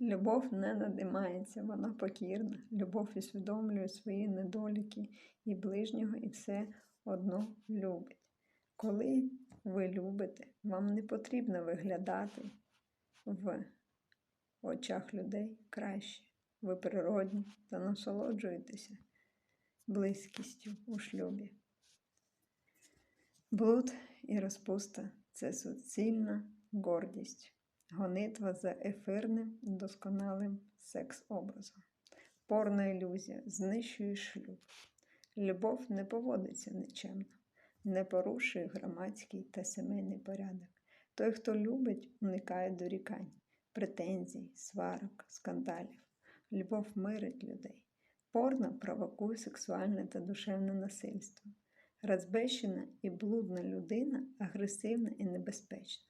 Любов не надимається, вона покірна. Любов усвідомлює свої недоліки і ближнього, і все одно любить. Коли ви любите, вам не потрібно виглядати в очах людей краще. Ви природні та насолоджуєтеся близькістю у шлюбі. Блуд і розпуста це суцільна гордість, гонитва за ефирним досконалим секс-образом. Порна ілюзія знищує шлюб. Любов не поводиться нечемно, не порушує громадський та сімейний порядок. Той, хто любить, уникає дорікань, претензій, сварок, скандалів. Любов мирить людей. Порно провокує сексуальне та душевне насильство. Розбещена і блудна людина агресивна і небезпечна.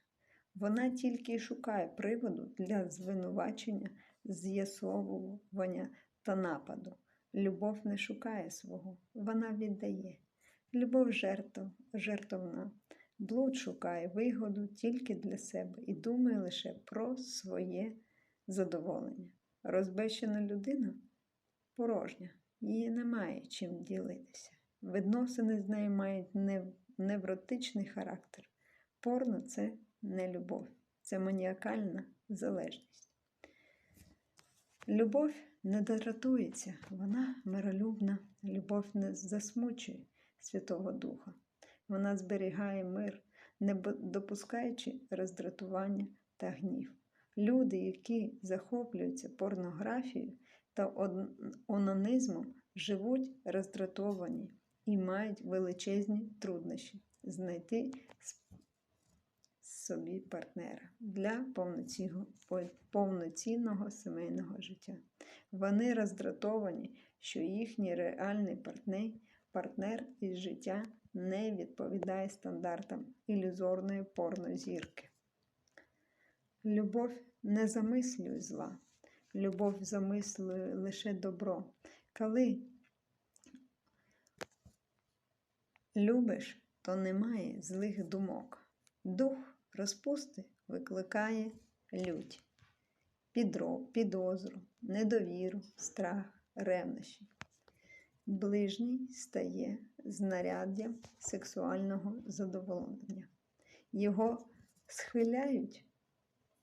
Вона тільки й шукає приводу для звинувачення, з'ясовування та нападу. Любов не шукає свого, вона віддає. Любов жертв, жертовна. Блуд шукає вигоду тільки для себе і думає лише про своє задоволення. Розбещена людина порожня, її немає чим ділитися. Відносини з нею мають невротичний характер. Порно це не любов, це маніакальна залежність. Любов не дратується, вона миролюбна, любов не засмучує Святого Духа. Вона зберігає мир, не допускаючи роздратування та гнів. Люди, які захоплюються порнографією та он- онанізмом, живуть роздратовані і мають величезні труднощі знайти собі партнера для повноцінного, сімейного життя. Вони роздратовані, що їхній реальний партнер, партнер із життя не відповідає стандартам ілюзорної порнозірки. Любов не замислює зла, любов замислює лише добро. Коли любиш, то немає злих думок. Дух розпусти викликає лють, підро, підозру, недовіру, страх, ревнощі. Ближній стає знаряддям сексуального задоволення. Його схиляють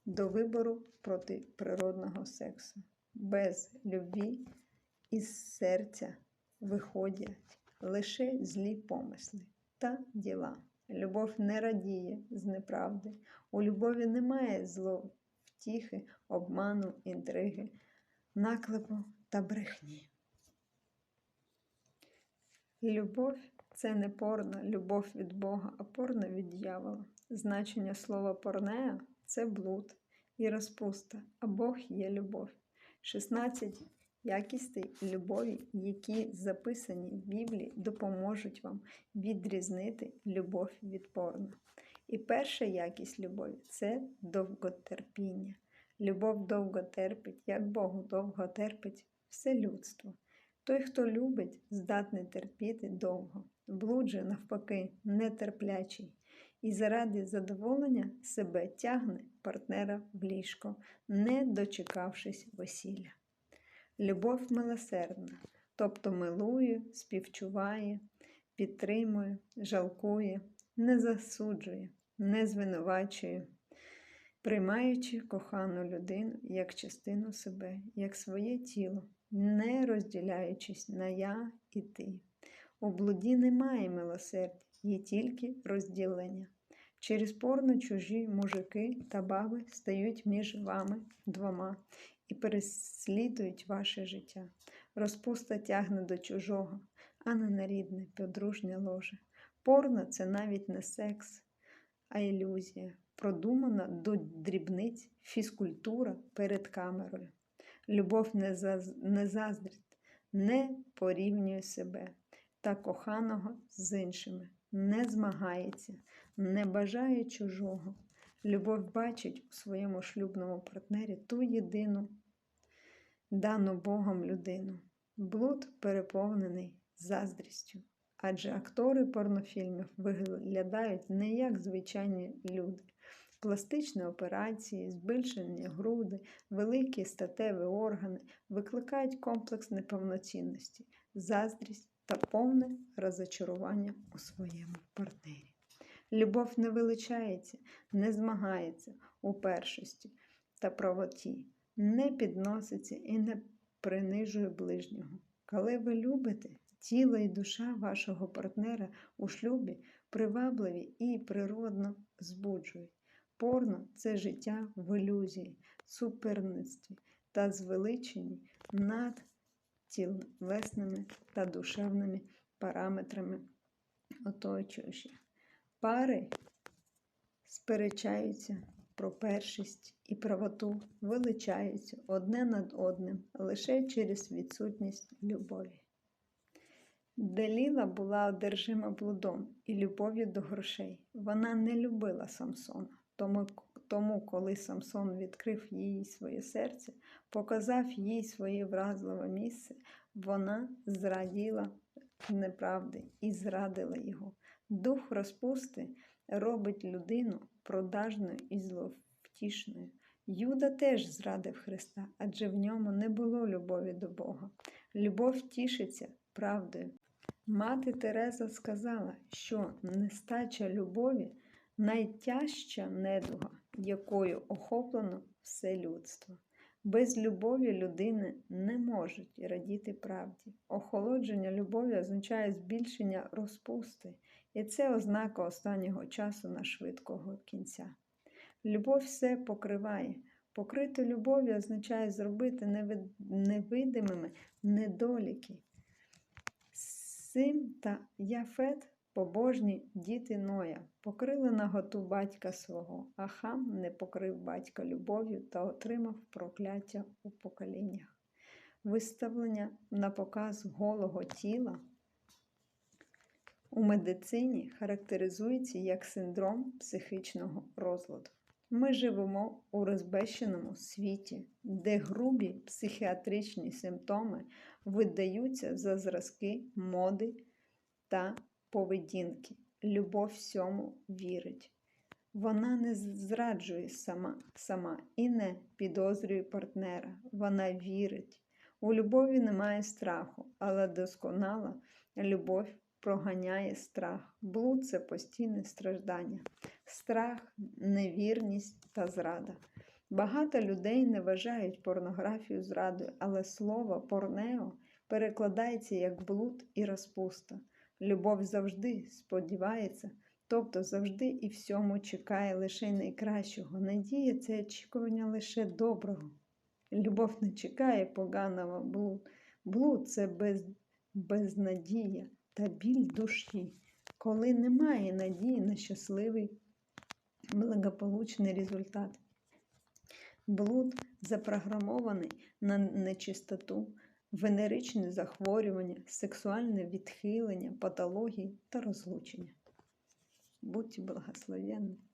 до вибору протиприродного сексу. Без любві із серця виходять лише злі помисли та діла. Любов не радіє з неправди. У любові немає зловтіхи, обману, інтриги, наклепу та брехні. Любов це не порно, любов від Бога, а порно від дьявола. Значення слова порнея це блуд і розпуста, а Бог є любов. 16 якістей любові, які записані в Біблії, допоможуть вам відрізнити любов від порно. І перша якість любові це довготерпіння. Любов довго терпить, як Бог довго терпить все людство. Той, хто любить, здатний терпіти довго. Блуд же, навпаки, нетерплячий. І заради задоволення себе тягне партнера в ліжко, не дочекавшись весілля. Любов милосердна, тобто милує, співчуває, підтримує, жалкує, не засуджує, не звинувачує, приймаючи кохану людину як частину себе, як своє тіло, не розділяючись на я і ти. У блуді немає милосердя, є тільки розділення. Через порно чужі мужики та баби стають між вами двома і переслідують ваше життя. Розпуста тягне до чужого, а не на рідне, подружнє ложе. Порно це навіть не секс, а ілюзія, продумана до дрібниць фізкультура перед камерою. Любов не, заз... не заздрить, не порівнює себе та коханого з іншими, не змагається, не бажає чужого. Любов бачить у своєму шлюбному партнері ту єдину, дану Богом людину. Блуд переповнений заздрістю. Адже актори порнофільмів виглядають не як звичайні люди. Пластичні операції, збільшення груди, великі статеві органи викликають комплекс неповноцінності, заздрість та повне розочарування у своєму партнері. Любов не величається, не змагається у першості та правоті, не підноситься і не принижує ближнього. Коли ви любите, тіло і душа вашого партнера у шлюбі привабливі і природно збуджують. Порно це життя в ілюзії, суперництві та звеличенні над тілесними та душевними параметрами оточуючих. Пари сперечаються про першість і правоту, величаються одне над одним лише через відсутність любові. Деліла була одержима блудом і любов'ю до грошей. Вона не любила Самсона, тому, тому коли Самсон відкрив їй своє серце, показав їй своє вразливе місце, вона зраділа неправди і зрадила його. Дух розпусти робить людину продажною і зловтішною. Юда теж зрадив Христа, адже в ньому не було любові до Бога. Любов тішиться правдою. Мати Тереза сказала, що нестача любові найтяжча недуга, якою охоплено все людство. Без любові людини не можуть радіти правді. Охолодження любові означає збільшення розпусти, і це ознака останнього часу на швидкого кінця. Любов все покриває. Покрити любов'ю означає зробити невидимими недоліки. Сим та Яфет, побожні діти Ноя, покрили наготу батька свого, а хам не покрив батька любов'ю та отримав прокляття у поколіннях. Виставлення на показ голого тіла у медицині характеризується як синдром психічного розладу. Ми живемо у розбещеному світі, де грубі психіатричні симптоми видаються за зразки моди та поведінки. Любов всьому вірить. Вона не зраджує сама, сама і не підозрює партнера. Вона вірить. У любові немає страху, але досконала любов проганяє страх. Блуд це постійне страждання, страх, невірність та зрада. Багато людей не вважають порнографію зрадою, але слово порнео перекладається як блуд і розпуста. Любов завжди сподівається, тобто завжди і всьому чекає лише найкращого. Надія це очікування лише доброго. Любов не чекає поганого блуд. Блуд це без, безнадія та біль душі, коли немає надії на щасливий благополучний результат. Блуд запрограмований на нечистоту, венеричне захворювання, сексуальне відхилення, патології та розлучення. Будьте благословенні!